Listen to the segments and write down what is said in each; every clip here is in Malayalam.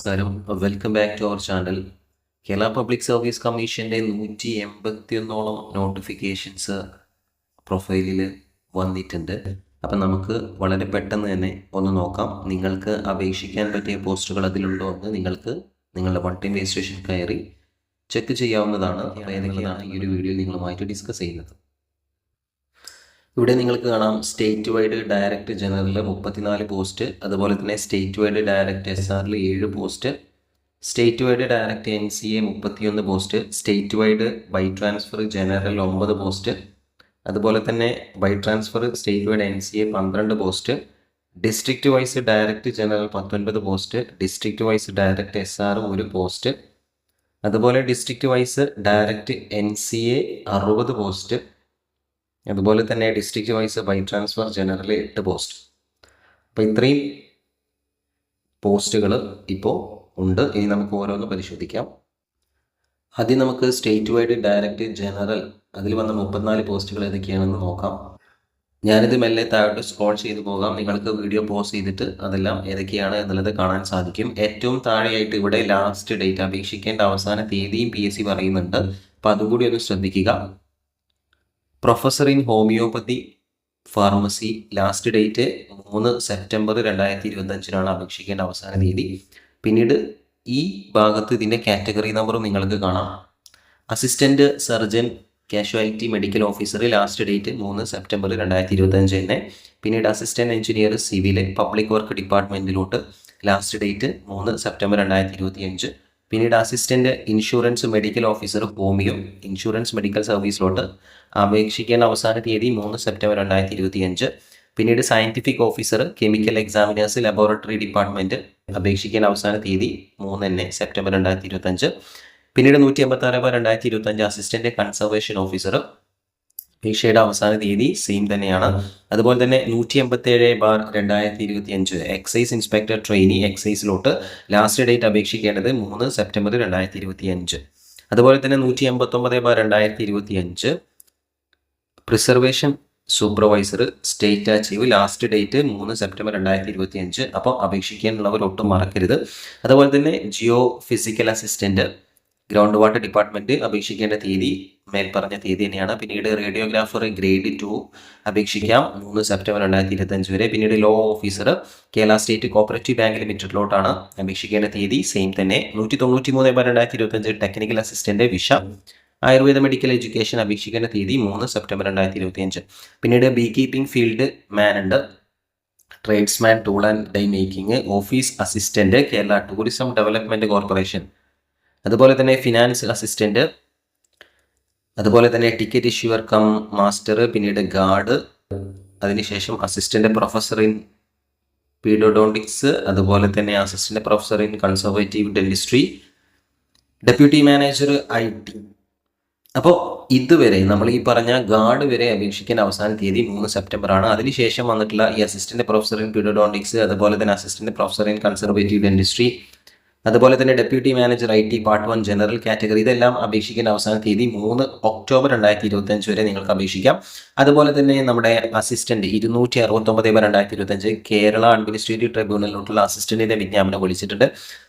നമസ്കാരം. Welcome back to our channel Kerala public service കമ്മീഷന്റെ നൂറ്റി എൺപത്തി ഒന്നോളം നോട്ടിഫിക്കേഷൻസ് പ്രൊഫൈലിൽ വന്നിട്ടുണ്ട്. അപ്പം നമുക്ക് വളരെ പെട്ടെന്ന് തന്നെ ഒന്ന് നോക്കാം. നിങ്ങൾക്ക് അപേക്ഷിക്കാൻ പറ്റിയ പോസ്റ്റുകൾ അതിലുണ്ടോ എന്ന് നിങ്ങൾക്ക് നിങ്ങളുടെ വൺ ടൈം രജിസ്ട്രേഷൻ കയറി ചെക്ക് ചെയ്യാവുന്നതാണ്. ഏതൊക്കെയാണ് ഈ ഒരു വീഡിയോ നിങ്ങളുമായിട്ട് ഡിസ്കസ് ചെയ്യുന്നത്. ഇവിടെ നിങ്ങൾക്ക് കാണാം സ്റ്റേറ്റ് വൈഡ് ഡയറക്റ്റ് ജനറലിൽ മുപ്പത്തിനാല് പോസ്റ്റ് അതുപോലെ തന്നെ സ്റ്റേറ്റ് വൈഡ് ഡയറക്റ്റ് എസ് ആറിൽ ഏഴ് post state wide direct N C A മുപ്പത്തിയൊന്ന് post state wide by transfer general ഒമ്പത് പോസ്റ്റ് അതുപോലെ തന്നെ by transfer state wide N C A പന്ത്രണ്ട് post district wise direct general പത്തൊൻപത് post district wise direct S R ഒരു പോസ്റ്റ് അതുപോലെ district wise direct N C A അറുപത് പോസ്റ്റ് അതുപോലെ തന്നെ ഡിസ്ട്രിക്റ്റ് വൈസ് ബൈ ട്രാൻസ്ഫർ ജനറലി എട്ട് പോസ്റ്റ് അപ്പോൾ ഇത്രയും പോസ്റ്റുകൾ ഇപ്പോൾ ഉണ്ട്. ഇനി നമുക്ക് ഓരോന്ന് പരിശോധിക്കാം. ആദ്യം നമുക്ക് സ്റ്റേറ്റ് വൈഡ് ഡയറക്റ്റ് ജനറൽ അതിൽ വന്ന മുപ്പത്തിനാല് പോസ്റ്റുകൾ ഏതൊക്കെയാണെന്ന് നോക്കാം. ഞാനിത് മെല്ലെ താഴോട്ട് സ്ക്രോൾ ചെയ്ത് പോകാം. നിങ്ങൾക്ക് വീഡിയോ പോസ് ചെയ്തിട്ട് അതെല്ലാം ഏതൊക്കെയാണ് എന്നുള്ളത് കാണാൻ സാധിക്കും. ഏറ്റവും താഴെയായിട്ട് ഇവിടെ ലാസ്റ്റ് ഡേറ്റ് അപേക്ഷിക്കേണ്ട അവസാന തീയതിയും പി എസ് സി പറയുന്നുണ്ട്. അപ്പോൾ അതും കൂടി ഒന്ന് ശ്രദ്ധിക്കുക. Professor in homoeopathy pharmacy last date മൂന്ന് സെപ്റ്റംബർ രണ്ടായിരത്തി ഇരുപത്തഞ്ചിനാണ് അപേക്ഷിക്കേണ്ട അവസാന തീയതി. പിന്നീട് ഈ ഭാഗത്ത് ഇതിന്റെ കാറ്റഗറി നമ്പറും നിങ്ങൾക്ക് കാണാം. Assistant surgeon casualty medical officer last date മൂന്ന് സെപ്റ്റംബർ രണ്ടായിരത്തി ഇരുപത്തഞ്ച് തന്നെ. പിന്നീട് assistant engineer civil public work ഡിപ്പാർട്ട്മെന്റിലോട്ട് last date മൂന്ന് സെപ്റ്റംബർ രണ്ടായിരത്തി ഇരുപത്തി അഞ്ച് പിന്നീട് assistant insurance medical officer homoeo insurance medical സർവീസിലോട്ട് അപേക്ഷിക്കേണ്ട അവസാന തീയതി മൂന്ന് സെപ്റ്റംബർ രണ്ടായിരത്തി ഇരുപത്തി അഞ്ച് പിന്നീട് scientific officer chemical examiners laboratory department അപേക്ഷിക്കേണ്ട അവസാന തീയതി മൂന്ന് സെപ്റ്റംബർ രണ്ടായിരത്തി ഇരുപത്തഞ്ച് പിന്നീട് നൂറ്റി അമ്പത്തി ആറ് രണ്ടായിരത്തി ഇരുപത്തഞ്ച് അസിസ്റ്റന്റ് കൺസർവേഷൻ ഓഫീസർ പരീക്ഷയുടെ അവസാന തീയതി സെയിം തന്നെയാണ്. അതുപോലെ തന്നെ നൂറ്റി എൺപത്തി ഏഴ് ബാർ രണ്ടായിരത്തി ഇരുപത്തി അഞ്ച് എക്സൈസ് ഇൻസ്പെക്ടർ ട്രെയിനി എക്സൈസിലോട്ട് ലാസ്റ്റ് ഡേറ്റ് അപേക്ഷിക്കേണ്ടത് മൂന്ന് സെപ്റ്റംബർ രണ്ടായിരത്തി ഇരുപത്തി അഞ്ച് അതുപോലെ തന്നെ നൂറ്റി എൺപത്തൊമ്പത് ബാർ രണ്ടായിരത്തി ഇരുപത്തി അഞ്ച് preservation supervisor state archive last date മൂന്ന് സെപ്റ്റംബർ രണ്ടായിരത്തി ഇരുപത്തി അഞ്ച് അപ്പോൾ അപേക്ഷിക്കാനുള്ളവർ ഒട്ടും മറക്കരുത്. അതുപോലെ തന്നെ geophysical assistant ground water department അപേക്ഷിക്കേണ്ട തീയതി മേൽപ്പറഞ്ഞ തീയതി തന്നെയാണ്. പിന്നീട് റേഡിയോഗ്രാഫർ ഗ്രേഡ് ടു അപേക്ഷിക്കാം. മൂന്ന് സെപ്റ്റംബർ രണ്ടായിരത്തി ഇരുപത്തഞ്ച് വരെ പിന്നീട് law officer Kerala state cooperative bank ലിമിറ്റഡിലോട്ടാണ് അപേക്ഷിക്കേണ്ട തീയതി. സെയിം തന്നെ നൂറ്റി തൊണ്ണൂറ്റി മൂന്ന് ബാർ രണ്ടായിരത്തി ഇരുപത്തഞ്ച് ടെക്നിക്കൽ അസിസ്റ്റന്റ് വിഷ ആയുർവേദ മെഡിക്കൽ എഡ്യൂക്കേഷൻ അപേക്ഷിക്കേണ്ട തീയതി മൂന്ന് സെപ്റ്റംബർ രണ്ടായിരത്തി ഇരുപത്തി അഞ്ച് പിന്നീട് ബീ കീപ്പിംഗ് ഫീൽഡ് മാൻ ഉണ്ട്. Tradesman tool and die making office assistant Kerala tourism development corporation അതുപോലെ തന്നെ ഫിനാൻസ് അസിസ്റ്റന്റ് അതുപോലെ തന്നെ ടിക്കറ്റ് ഇഷ്യൂവർ കം മാസ്റ്റർ പിന്നീട് ഗാർഡ് അതിനുശേഷം അസിസ്റ്റന്റ് പ്രൊഫസർ ഇൻ പീഡോഡോണ്ടിക്സ് അതുപോലെ തന്നെ assistant professor in conservative dentistry deputy manager I T അപ്പോൾ ഇതുവരെ നമ്മൾ ഈ പറഞ്ഞ ഗാർഡ് വരെ അപേക്ഷിക്കാൻ അവസാന തീയതി മൂന്ന് സെപ്റ്റംബർ ആണ്. അതിനുശേഷം വന്നിട്ടുള്ള ഈ അസിസ്റ്റന്റ് പ്രൊഫസർ ഇൻ പീഡോഡോണ്ടിക്സ് അതുപോലെ തന്നെ assistant professor in conservative dentistry അതുപോലെ തന്നെ deputy manager I T part one general category ഇതെല്ലാം അപേക്ഷിക്കേണ്ട അവസാന തീയതി മൂന്ന് ഒക്ടോബർ രണ്ടായിരത്തി ഇരുപത്തി അഞ്ച് വരെ നിങ്ങൾക്ക് അപേക്ഷിക്കാം. അതുപോലെ തന്നെ നമ്മുടെ അസിസ്റ്റന്റ് ഇരുന്നൂറ്റി അറുപത്തൊമ്പത് രണ്ടായിരത്തി ഇരുപത്തി അഞ്ച് കേരള അഡ്മിനിസ്ട്രേറ്റീവ് ട്രിബ്യൂണലിലോട്ടുള്ള അസിസ്റ്റന്റിന്റെ വിജ്ഞാപനം വിളിച്ചിട്ടുണ്ട്.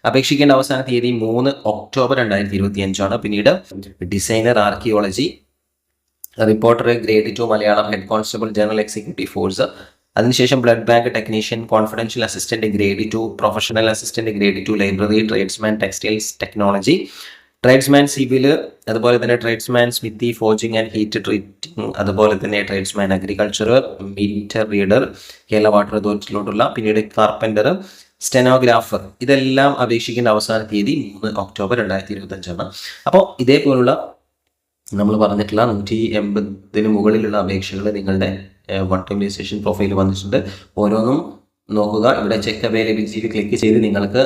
അപേക്ഷിക്കേണ്ട അവസാന തീയതി മൂന്ന് ഒക്ടോബർ രണ്ടായിരത്തി ഇരുപത്തി അഞ്ചാണ് പിന്നീട് designer archaeology reporter grade two Malayalam head constable general executive force അതിനുശേഷം blood bank technician confidential assistant grade two professional assistant grade two library tradesman textiles technology tradesman civil അതുപോലെ തന്നെ tradesman smithy forging and heat treating അതുപോലെ തന്നെ tradesman agriculture meter reader Kerala water അതോറിറ്റിയിലോട്ടുള്ള പിന്നീട് കാർപ്പന്റർ സ്റ്റെനോഗ്രാഫർ ഇതെല്ലാം അപേക്ഷിക്കേണ്ട അവസാന തീയതി മൂന്ന് ഒക്ടോബർ രണ്ടായിരത്തി ഇരുപത്തഞ്ചാണ് അപ്പോൾ ഇതേപോലുള്ള നമ്മൾ പറഞ്ഞിട്ടുള്ള നൂറ്റി എൺപതിന് മുകളിലുള്ള അപേക്ഷകൾ നിങ്ങളുടെ വൺ ടൈം രജിസ്ട്രേഷൻ പ്രൊഫൈൽ വന്നിട്ടുണ്ട്. ഓരോന്നും നോക്കുക. ഇവിടെ ചെക്ക് അവൈലബിലിറ്റിയിൽ ക്ലിക്ക് ചെയ്ത് നിങ്ങൾക്ക്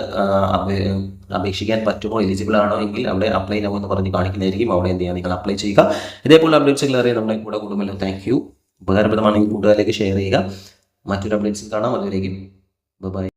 അപേക്ഷിക്കാൻ പറ്റുമോ? എലിജിബിൾ ആണോ എങ്കിൽ അവിടെ അപ്ലൈ നോ എന്ന് പറഞ്ഞ് കാണിക്കുന്നതായിരിക്കും. അവിടെ എന്ത് ചെയ്യുക നിങ്ങൾ അപ്ലൈ ചെയ്യുക. ഇതേപോലെ അപ്ഡേറ്റ്സുകൾ അറിയാൻ നമ്മുടെ കൂടെ കൂടുമല്ലോ താങ്ക് യു ഉപകാരപ്രദമാണെങ്കിൽ കൂട്ടുകാരിലേക്ക് ഷെയർ ചെയ്യുക. മറ്റൊരു അപ്ഡേറ്റ്സ് കാണാം. അതുവരേക്കും. ബൈ